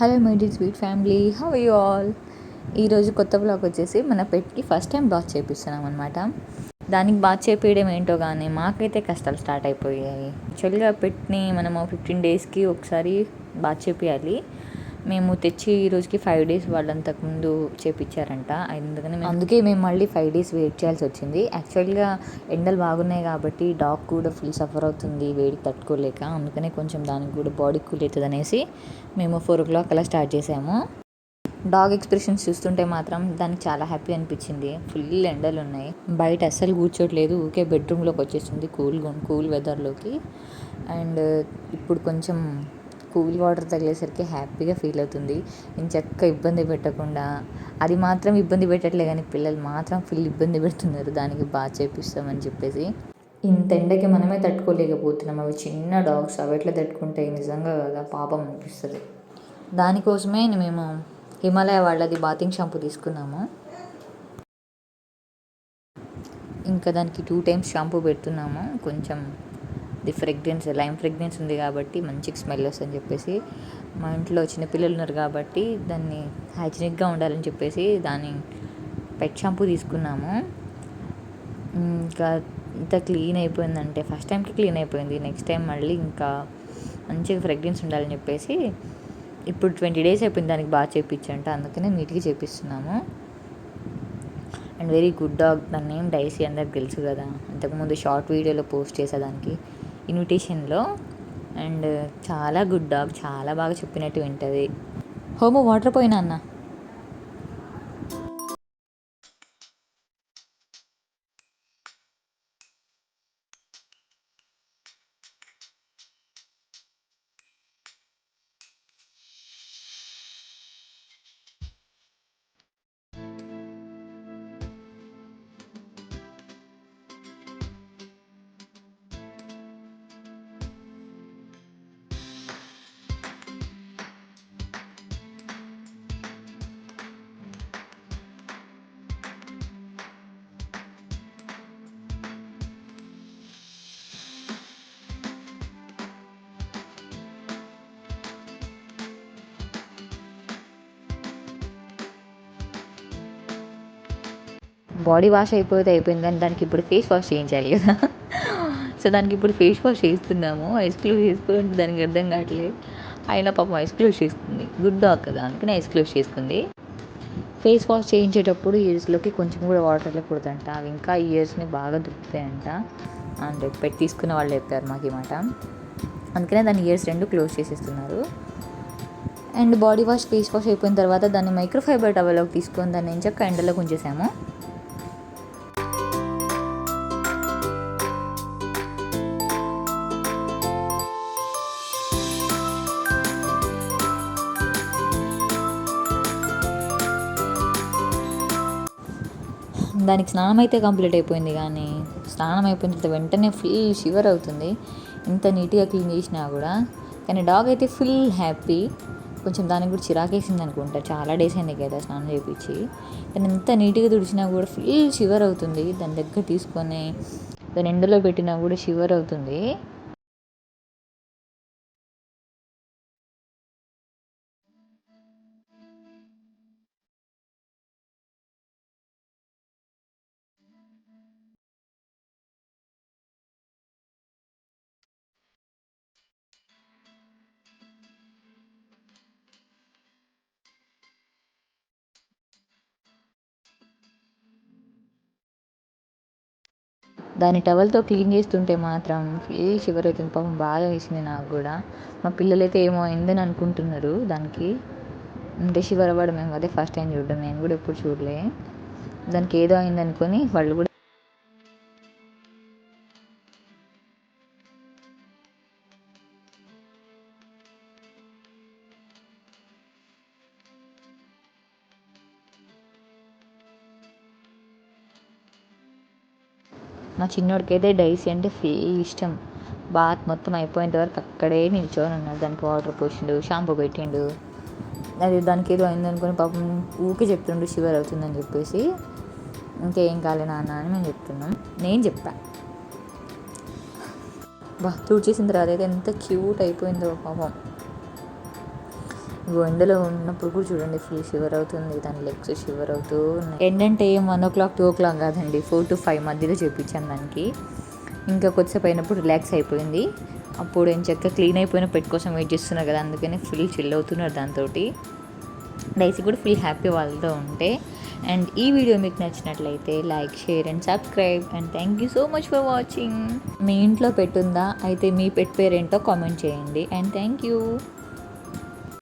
Hello my dear sweet family how you all ఈరోజు కొత్త blog వచ్చేసి మన పెట్కి ఫస్ట్ టైం బాత్ చేపిస్తున్నాం అనమాట దానికి బాత్ చేపించడం ఏంటో కానీ మాకైతే కష్టాలు స్టార్ట్ అయిపోయాయి. యాక్చువల్గా పెట్ని మనము ఫిఫ్టీన్ డేస్కి ఒకసారి బాత్ చేపియాలి. మేము తెచ్చి ఈ రోజుకి ఫైవ్ డేస్ వాళ్ళంతకు ముందు చేపించారంట అందుకని అందుకే మేము మళ్ళీ ఫైవ్ డేస్ వెయిట్ చేయాల్సి వచ్చింది. యాక్చువల్గా ఎండలు బాగున్నాయి కాబట్టి డాగ్ కూడా ఫుల్ సఫర్ అవుతుంది వేడికి తట్టుకోలేక. అందుకనే కొంచెం దానికి కూడా బాడీ కూల్ అవుతుంది అనేసి మేము ఫోర్ ఓ క్లాక్ అలా స్టార్ట్ చేసాము. డాగ్ ఎక్స్ప్రెషన్స్ చూస్తుంటే మాత్రం దానికి చాలా హ్యాపీ అనిపించింది. ఫుల్ ఎండలు ఉన్నాయి. బయట అస్సలు కూర్చోట్లేదు. ఊకే బెడ్రూమ్లోకి వచ్చేస్తుంది కూల్ కూల్ వెదర్లోకి అండ్ ఇప్పుడు కొంచెం కూల్ వాటర్ తగిలేసరికి హ్యాపీగా ఫీల్ అవుతుంది. ఇంచక్క ఇబ్బంది పెట్టకుండా అది మాత్రం ఇబ్బంది పెట్టట్లే కానీ పిల్లలు మాత్రం ఫుల్ ఇబ్బంది పెడుతున్నారు. దానికి బాగా చేపిస్తామని చెప్పేసి. ఇంత ఎండకి మనమే తట్టుకోలేకపోతున్నాం. అవి చిన్న డాగ్స్ అవి ఎట్లా తట్టుకుంటాయి నిజంగా కదా పాపం అనిపిస్తుంది. దానికోసమే మేము హిమాలయ వాళ్ళది బాతింగ్ షాంపూ తీసుకున్నాము. ఇంకా దానికి టూ టైమ్స్ షాంపూ పెడుతున్నాము. కొంచెం ది ఫ్రెగ్రెన్స్ లైమ్ ఫ్రెగ్రెన్స్ ఉంది కాబట్టి మంచి స్మెల్ వస్తుందని చెప్పేసి మా ఇంట్లో చిన్నపిల్లలు ఉన్నారు కాబట్టి దాన్ని హైజీనిక్గా ఉండాలని చెప్పేసి దాని పెట్ షాంపూ తీసుకున్నాము. ఇంకా ఇంత క్లీన్ అయిపోయిందంటే ఫస్ట్ టైంకి క్లీన్ అయిపోయింది. నెక్స్ట్ టైం మళ్ళీ ఇంకా మంచిగా ఫ్రెగ్రెన్స్ ఉండాలని చెప్పేసి ఇప్పుడు ట్వంటీ డేస్ అయిపోయింది దానికి బాగా చేయించంట అందుకనే నీట్గా చేపిస్తున్నాము. అండ్ వెరీ గుడ్ డాగ్ దాని నేమ్ డైసీ అందరికి తెలుసు కదా. ఇంతకుముందు షార్ట్ వీడియోలో పోస్ట్ చేసేదానికి. ఇన్విటేషన్లో. అండ్ చాలా గుడ్ డాగ్ చాలా బాగా చెప్పినట్టు వింటుంది. హోము వాటర్ పోయినా అన్న? బాడీ వాష్ అయిపోతే అయిపోయింది కానీ దానికి ఇప్పుడు ఫేస్ వాష్ చేయించాలి కదా. సో దానికి ఇప్పుడు ఫేస్ వాష్ చేస్తున్నాము ఐస్ క్లోజ్ చేసుకుంటే దానికి అర్థం కావట్లేదు. అయినా పాపం ఐస్ క్లోజ్ చేసుకుంది గుడ్ డాగ్ కదా అందుకని ఐస్ క్లోజ్ చేసుకుంది ఫేస్ వాష్ చేయించేటప్పుడు ఇయర్స్లోకి కొంచెం కూడా వాటర్ వెళ్ళకూడదంట అవి ఇంకా ఇయర్స్ని బాగా దుక్కుతాయంట అండ్ పెట్టి తీసుకున్న వాళ్ళు చెప్పారు మాకు ఈ మాట. అందుకనే దాని ఇయర్స్ రెండు క్లోజ్ చేసేస్తున్నారు. And body wash face wash అయిపోయిన తర్వాత దాన్ని మైక్రోఫైబర్ టవల్లోకి తీసుకొని దాన్ని ఎంచక్క ఎండలోకి ఉంచేసాము దానికి స్నానం అయితే కంప్లీట్ అయిపోయింది కానీ స్నానం అయిపోయిన తర్వాత వెంటనే ఫుల్ షివర్ అవుతుంది. ఇంత నీట్గా క్లీన్ చేసినా కూడా. కానీ డాగ్ అయితే ఫుల్ హ్యాపీ కొంచెం దానికి కూడా చిరాకేసింది అనుకుంటా. చాలా డేస్ అయింది కదా స్నానం చేయించి కానీ ఎంత నీట్గా తుడిచినా కూడా ఫుల్ షివర్ అవుతుంది. దాని దగ్గర తీసుకొని దాని ఎండలో పెట్టినా కూడా షివర్ అవుతుంది. దాని టవల్తో క్లీన్ చేస్తుంటే మాత్రం ఫుల్ షివర్ అవుతుంది? పాపం బాగా వేసింది నాకు కూడా. మా పిల్లలైతే ఏమో అయిందని అనుకుంటున్నారు? దానికి అంటే షివర్ అవ్వడం ఏమో అదే ఫస్ట్ టైం చూడడం. నేను కూడా ఎప్పుడు చూడలే. దానికి ఏదో అయింది అనుకొని వాళ్ళు కూడా మా చిన్నోడికైతే డైసీ అంటే ఫుల్ ఇష్టం. బాత్ మొత్తం అయిపోయేంత వరకు అక్కడే నిల్చొని ఉన్నాడు. దానికి వాటర్ పోసిండు షాంపూ పెట్టిండు. అది దానికి ఏదో అయిందనుకుని పాపం ఊకే చెప్తుండు షివర్ అవుతుందని చెప్పేసి. ఇంకేం కాలే నాన్న అని మేము చెప్తున్నాం. నేను చెప్పా. బా తుడిచేసిన తర్వాత అయితే ఎంత క్యూట్ అయిపోయిందో పాపం. ఎండలో ఉన్నప్పుడు కూడా చూడండి ఫుల్ షివర్ అవుతుంది దాని లెగ్స్ షివర్ అవుతూ ఉన్నాయి. ఎండంటే ఏం one o'clock two o'clock కాదండి ఫోర్ టు ఫైవ్ మధ్యలో చేపించాను దానికి. ఇంకా కొద్దిసేపు అయినప్పుడు రిలాక్స్ అయిపోయింది. అప్పుడు ఏం చెక్క క్లీన్ అయిపోయిన పెట్ కోసం వెయిట్ చేస్తున్నారు కదా అందుకని ఫుల్ చిల్ అవుతున్నారు దాంతో డైసీ కూడా ఫుల్ హ్యాపీ వాళ్ళతో ఉంటే. అండ్ ఈ వీడియో మీకు నచ్చినట్లయితే like share and subscribe and thank you so much for watching మీ ఇంట్లో పెట్టుందా అయితే మీ పెట్ పేరేంటో కామెంట్ చేయండి. And thank you